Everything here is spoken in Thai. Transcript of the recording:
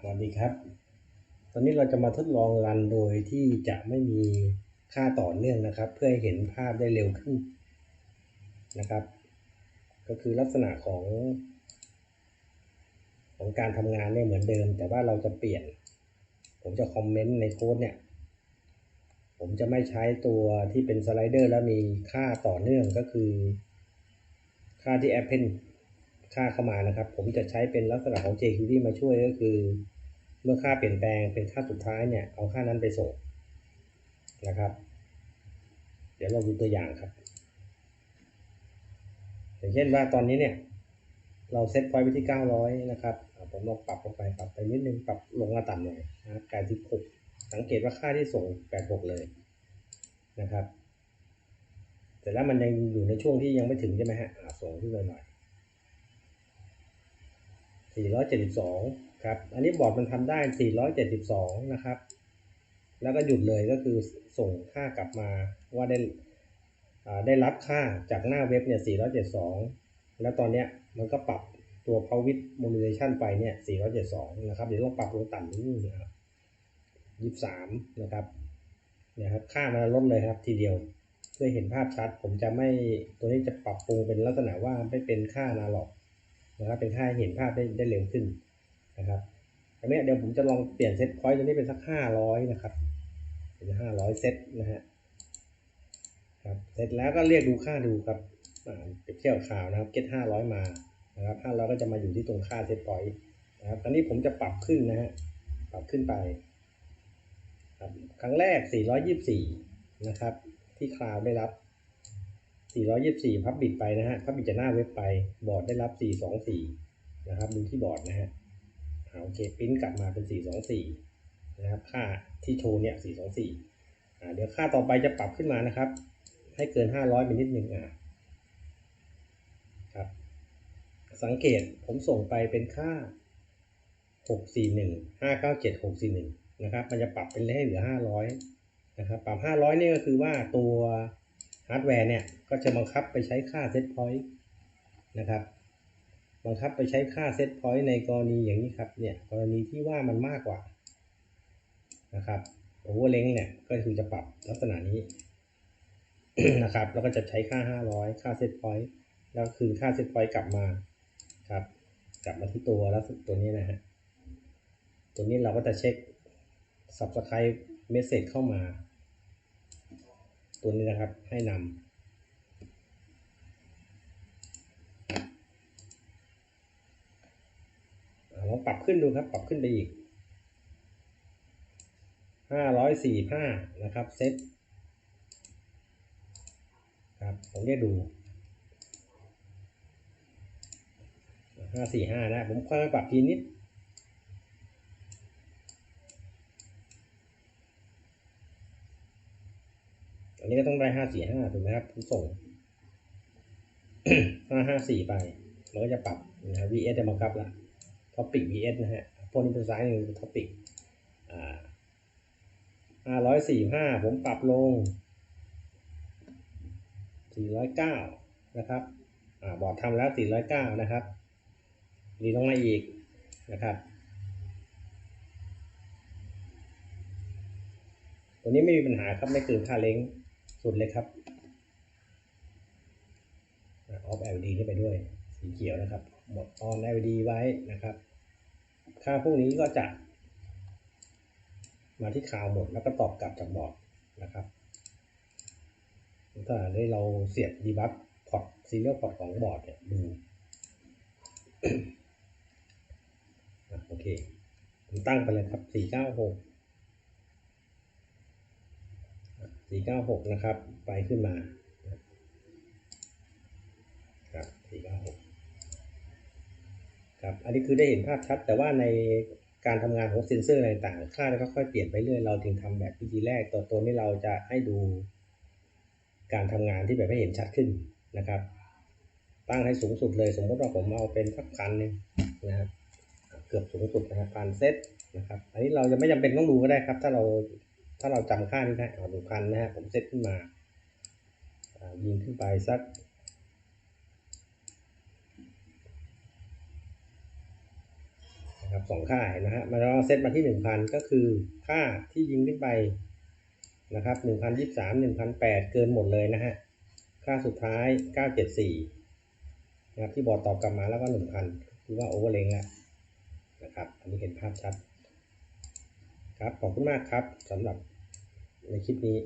สวัสดีครับ ตอนนี้เราจะมาทดลองรันโดยที่จะไม่มีค่าต่อเนื่องนะครับ เพื่อให้เห็นภาพได้เร็วขึ้นนะครับ ก็คือลักษณะของ ของการทำงานเนี่ยเหมือนเดิม แต่ว่าเราจะเปลี่ยน ผมจะคอมเมนต์ในโค้ดเนี่ย ผมจะไม่ใช้ตัวที่เป็นสไลเดอร์แล้วมีค่าต่อเนื่องก็คือ ค่าที่ Apple ค่าเข้ามานะครับ ผมจะใช้เป็นลักษณะของ jQuery มาช่วยก็คือ เมื่อค่าเปลี่ยนแปลงเป็นค่าสุดท้ายเนี่ย เอาค่านั้นไปส่งนะครับ เดี๋ยวเราดูตัวอย่างครับ อย่างเช่นว่าตอนนี้เนี่ย เราเซตพอยต์ไปที่ 900 นะครับ ผมลองปรับลงไปปรับไปนิดนึงปรับลงมาต่ำหน่อยนะครับกลายที่6สังเกตว่าค่าที่ส่ง 86 เลยนะครับแต่แล้วมันยังอยู่ในช่วงที่ยังไม่ถึงใช่ไหมฮะส่งขึ้นไปหน่อย 472 ครับ อันนี้บอร์ดมันทำได้ 472 นะครับ แล้วก็หยุดเลยก็คือส่งค่ากลับมาว่าได้ได้รับค่าจากหน้าเว็บเนี่ย 472 แล้วตอนเนี้ยมันก็ปรับตัว power modulation ไปเนี่ย 472 นะครับ เดี๋ยวลองปรับลงต่ำนิดนึงนะครับ23 นะครับเนี่ยครับ ค่ามันลดเลยครับทีเดียว เพื่อเห็นภาพชัด ผมจะไม่ตัวนี้จะปรับปรุงเป็นลักษณะว่าไม่เป็นค่านาล็อก นะครับเป็นค่าเห็นภาพได้ได้เร็วขึ้นนะครับอันนี้เดี๋ยวผมจะลองเปลี่ยนเซตพอยต์ตัวนี้เป็นสักห้าร้อยนะครับ เป็นห้าร้อยเซตนะฮะครับเสร็จแล้วก็เรียกดูค่าดูครับเปรียบเทียบข่าวนะครับเก็ตห้าร้อยมานะครับห้าร้อยก็จะมาอยู่ที่ตรงค่าเซตพอยต์นะครับตอนนี้ผมจะปรับขึ้นนะฮะปรับขึ้นไปครับครั้งแรก 424 นะครับ ที่คลาวได้รับ 424พับบิดไปนะฮะพับบิดจะหน้าเว็บไปบอร์ดได้รับ 424 นะครับดูที่บอร์ดนะฮะโอเคปิ้นกลับมาเป็น 424 นะครับ ค่าที่โชว์เนี่ย 424 อ่า เดี๋ยวค่าต่อไปจะปรับขึ้นมานะครับ ให้เกิน 500ไปนิดนึงอะครับ สังเกตผมส่งไปเป็นค่า 641 597 641 นะครับ มันจะปรับเป็นให้เหลือ 500 นะครับ ปรับ 500 นี่ก็คือว่าตัว ฮาร์ดแวร์เนี่ยก็จะบังคับไปใช้ค่าเซตพอยต์นะครับ บังคับไปใช้ค่าเซตพอยต์ในกรณีอย่างนี้ครับเนี่ยกรณีที่ว่ามันมากกว่านะครับโอเวอร์เลงเนี่ยก็คือจะปรับลักษณะนี้นะครับแล้วก็จะใช้ค่า 500 ค่าเซตพอยต์แล้วคืนค่าเซตพอยต์กลับมาครับ กลับมาที่ตัวแล้วตัวนี้นะฮะตัวนี้เราก็จะเช็ค subscribe message เข้ามา ตัวนี้นะครับให้นำลองปรับขึ้นดูครับ ปรับขึ้นไปอีกห้าร้อยสี่ห้านะครับเซตครับผมเรียกดูห้าสี่ห้านะ ผมค่อยปรับทีนิด นนี้ก็ต้องได้ห้าสี่ห้าถูกไหมครับผมส่งห้าห้าสี่ไป มันก็จะปรับนะ vs จะบังคับละท็อปิก vs นะฮะพวกนี้เป็นซ้ายหนึ่งท็อปิกอ่าห้าร้อยสี่ห้าผมปรับลงสี่ร้อยเก้านะครับอ่าบอร์ดทำแล้วสี่ร้อยเก้านะครับรีลงมาอีกนะครับตัวนี้ไม่มีปัญหาครับไม่เกินค่าเล้ง สุดเลยครับออฟ LED นี่ไปด้วย สีเขียวนะครับ หมดออน LED ไว้นะครับ ค่าพวกนี้ก็จะ มาที่คาวหมดแล้วก็ตอบกลับจากบอร์ดนะครับถ้าได้เราเสียบดีบัฟพอร์ตซีเรียลพอร์ตของบอร์ดเนี่ยดูโอเคผมตั้งไปเลยครับ 496 สี่เก้าหกนะครับ ไปขึ้นมา ครับสี่เก้าหกครับ อันนี้คือได้เห็นภาพชัด แต่ว่าในการทำงานของเซ็นเซอร์อะไรต่างค่าก็ค่อยเปลี่ยนไปเรื่อย เราถึงทำแบบวิธีแรกตัวตัวนี้เราจะให้ดู การทำงานที่แบบให้เห็นชัดขึ้นนะครับ ตั้งให้สูงสุดเลย สมมติว่าผมเอาเป็นสักพันนึงนะครับ เกือบสูงสุดนะครับพันเซตนะครับ อันนี้เราจะไม่จำเป็นต้องดูก็ได้ครับ ถ้าเรา ถ้าเราจำค่านี้ได้เอาหนึ่งพันนะฮะผมเซตขึ้นมายิงขึ้นไปสักนะคนะครับสองค่านะฮะมาเราเซตมาที่หนึ่งพันก็คือค่าที่ยิงขึ้นไปนะครับหนึ่งพันยี่สามหนึ่งพันแปดเกินหมดเลยนะฮะค่าสุดท้ายเก้าเจ็ดสี่นะครับที่บอร์ดตอบกลับมาแล้วก็หนึ่งพันคือว่าโอเวอร์เลงแล้วนะครับ อันนี้เห็นภาพชัด ครับขอบคุณมากครับสำหรับในคลิปนี้